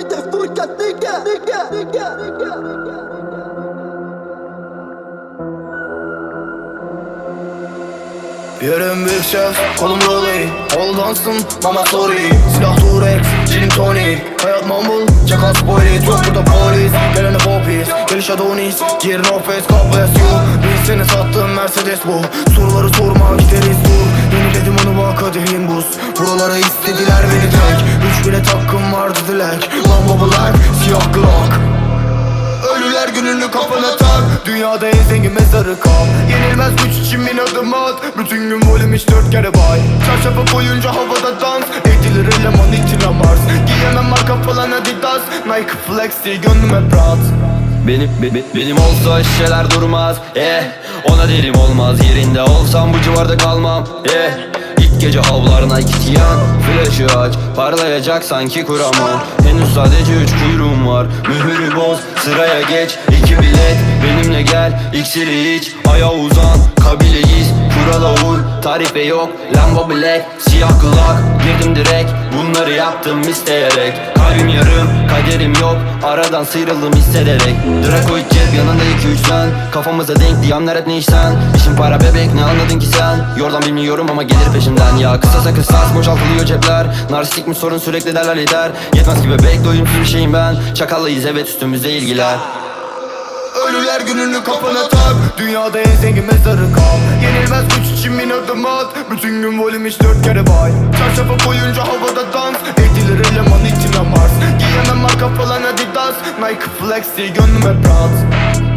Tefturka nigga nigga nigga nigga Yarın büyük şef, kolum roley Ol dansın, mama sorry Silah Durex, gin tonic. Hayat mumble, çakal spoiler. Çok burada polis, gelene popis Geliş Adonis, gir no face, God bless you Biz seni sattım Mercedes bu. Soruları sorma İstediler beni tek Üç bile takım vardı dilek. Lamba black, siyah glock. Ölüler gününü kafana tak. Dünyada en zengin mezarı kal Yenilmez güç için bin adım at. Bütün gün volüm hiç dört kere bay. Çarşafı koyunca havada dans. Edilir eleman içine Mars Giyemem marka falan Adidas. Nike flex değil gönlüm hep rahat Benim be- be- benim olsa şişeler durmaz Eh. Ona derim olmaz yerinde olsam bu civarda kalmam Eh İlk gece avlarına gitiyan Flaşı aç parlayacak sanki kuramam Henüz sadece üç kuyruğum var. Mühürü boz sıraya geç. İki bilet benimle gel. İksiri iç Aya uzan Tarife yok. Lambo Black Siyah Glock Girdim direkt Bunları yaptım isteyerek. Kalbim yarım Kaderim yok. Aradan sıyrıldım hissederek. Dracoid cep yanında iki üç sen Kafamıza denk diyanlar hep ne işten İşin para bebek ne anladın ki sen? Yordan bilmiyorum ama gelir peşimden. Ya kısasa kısas boşaltılıyor cepler. Narsistik mi sorun sürekli derler lider. Yetmez ki bebek doyumsuz bir şeyim ben. Çakallıyız evet üstümüzde ilgiler Ölüler gününü kafana tak. Dünyada en zengin mezarı kal. Yenilmez güç için bin adım at. Bütün gün volüm hiç dört kere bay. Çarşafı koyunca havada dans. Edilir eleman içine Mars. Giyemem marka falan Adidas. Nike flex değil gönlüm hep rahat